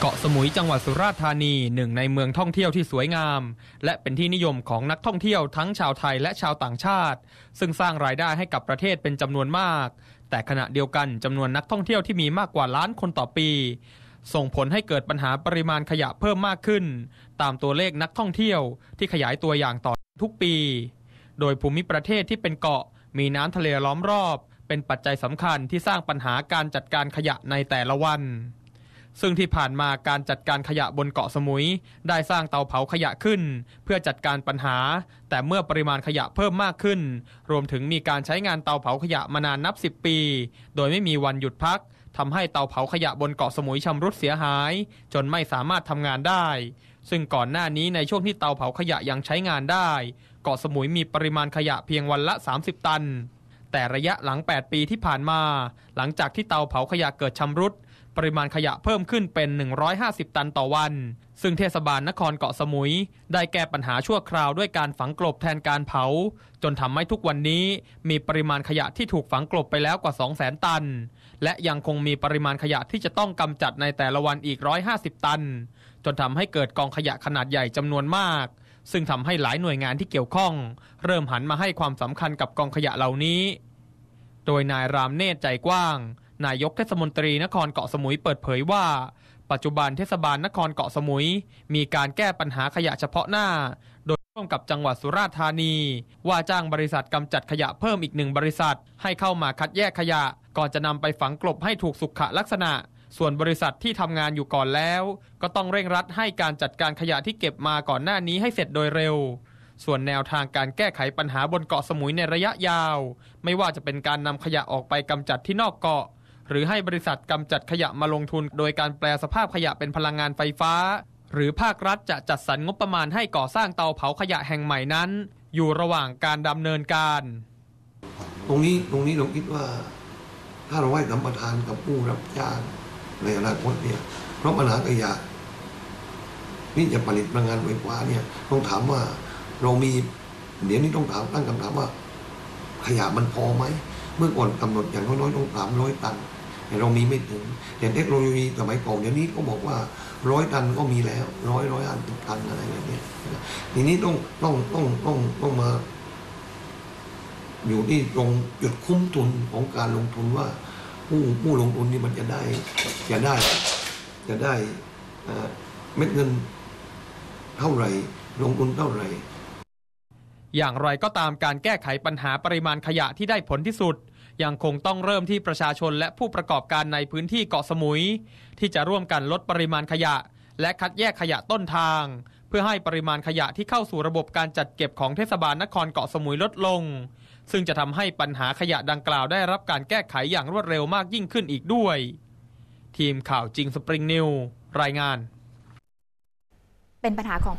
เกาะสมุยจังหวัดสุราษฎร์ธานีหนึ่งในเมืองท่องเที่ยวที่สวยงาม และเป็นที่นิยมของนักท่องเที่ยวทั้งชาวไทยและชาวต่างชาติ ซึ่งสร้างรายได้ให้กับประเทศเป็นจำนวนมาก แต่ขณะเดียวกันจำนวนนักท่องเที่ยวที่มีมากกว่าล้านคนต่อปี ส่งผลให้เกิดปัญหาปริมาณขยะเพิ่มมากขึ้น ตามตัวเลขนักท่องเที่ยวที่ขยายตัวอย่างต่อทุกปี โดยภูมิประเทศที่เป็นเกาะ มีน้ำทะเลล้อมรอบ เป็นปัจจัยสำคัญที่สร้างปัญหาการจัดการขยะในแต่ละวัน ซึ่งที่ผ่านมาการจัดการขยะบนเกาะสมุย ได้สร้างเตาเผาขยะขึ้น เพื่อจัดการปัญหา แต่เมื่อปริมาณขยะเพิ่มมากขึ้น รวมถึงมีการใช้งานเตาเผาขยะมานานนับ 10 ปี โดยไม่มีวันหยุดพักทำให้เตาเผาขยะบนเกาะสมุยชำรุดเสียหาย จนไม่สามารถทำงานได้ ซึ่งก่อนหน้านี้ในช่วงที่เตาเผาขยะยังใช้งานได้ เกาะสมุยมีปริมาณขยะเพียงวันละ 30 ตัน แต่ระยะหลัง 8 ปีที่ผ่านมา หลังจากที่เตาเผาขยะเกิดชำรุด ปริมาณขยะเพิ่มขึ้นเป็น 150 ตันต่อวัน ซึ่งเทศบาลนครเกาะสมุย ได้แก้ปัญหาชั่วคราวด้วยการฝังกลบแทนการเผา จนทำให้ทุกวันนี้มีปริมาณขยะที่ถูกฝังกลบไปแล้วกว่า 200,000 ตัน และยังคงมีปริมาณขยะที่จะต้องกำจัดในแต่ละวันอีก 150 ตัน จนทำให้เกิดกองขยะขนาดใหญ่จำนวนมากซึ่งทำให้หลายหน่วยงานที่เกี่ยวข้อง เริ่มหันมาให้ความสำคัญกับกองขยะเหล่านี้ โดยนายรามเนตรใจกว้าง นายกเทศมนตรีนครเกาะสมุยเปิดเผยว่า ปัจจุบันเทศบาลนครเกาะสมุย มีการแก้ปัญหาขยะเฉพาะหน้า โดยร่วมกับจังหวัดสุราษฎร์ธานี ว่าจ้างบริษัทกำจัดขยะเพิ่มอีกหนึ่งบริษัท ให้เข้ามาคัดแยกขยะ ก่อนจะนำไปฝังกลบให้ถูกสุขลักษณะ ส่วนบริษัทที่ทำงานอยู่ก่อนแล้ว ก็ต้องเร่งรัดให้การจัดการขยะที่เก็บมาก่อนหน้านี้ให้เสร็จโดยเร็วส่วนแนวทางการแก้ไขปัญหาบนเกาะสมุยในระยะยาว ไม่ว่าจะเป็นการนำขยะออกไปกำจัดที่นอกเกาะ หรือให้บริษัทกำจัดขยะมาลงทุน โดยการแปลสภาพขยะเป็นพลังงานไฟฟ้า หรือภาครัฐจะจัดสรรงบประมาณให้ก่อสร้างเตาเผาขยะแห่งใหม่นั้น อยู่ระหว่างการดำเนินการ ตรงนี้ตรงนี้เราคิดว่า ถ้าเราให้สัมปทานกับผู้รับจ้างในอนาคตเนี่ยเพราะปัญหาขยะนี่จะผลิตพลังงานไฟฟ้าเนี่ยต้องถามว่าเรามีเดี๋ยวนี้ต้องถามตั้งคำถามว่า ขยะมันพอไหม เมื่อก่อนกำหนดอย่างน้อยๆต้องสามร้อยตัน แต่เรามีไม่ถึงแต่เทคโนโลยีสมัยก่อนเดี๋ยวนี้ก็บอกว่าร้อยตันก็มีแล้วร้อยร้อยอันตันอะไรแบบเนี้ยทีนี้ต้องต้องต้องต้องต้องมา อยู่ที่ตรงจุดคุ้มทุนของการลงทุนว่าผู้ผู้ลงทุนนี่มันจะได้จะได้ จะได้เม็ดเงินเท่าไหร่ ลงทุนเท่าไหร่ อย่างไรก็ตามการแก้ไขปัญหาปริมาณขยะที่ได้ผลที่สุด ยังคงต้องเริ่มที่ประชาชนและผู้ประกอบการในพื้นที่เกาะสมุย ที่จะร่วมกันลดปริมาณขยะ และคัดแยกขยะต้นทาง เพื่อให้ปริมาณขยะที่เข้าสู่ระบบการจัดเก็บของเทศบาลนครเกาะสมุยลดลง ซึ่งจะทำให้ปัญหาขยะดังกล่าวได้รับการแก้ไขอย่างรวดเร็วมากยิ่งขึ้นอีกด้วย ทีมข่าวจริงสปริงนิวรายงาน เป็นปัญหาของ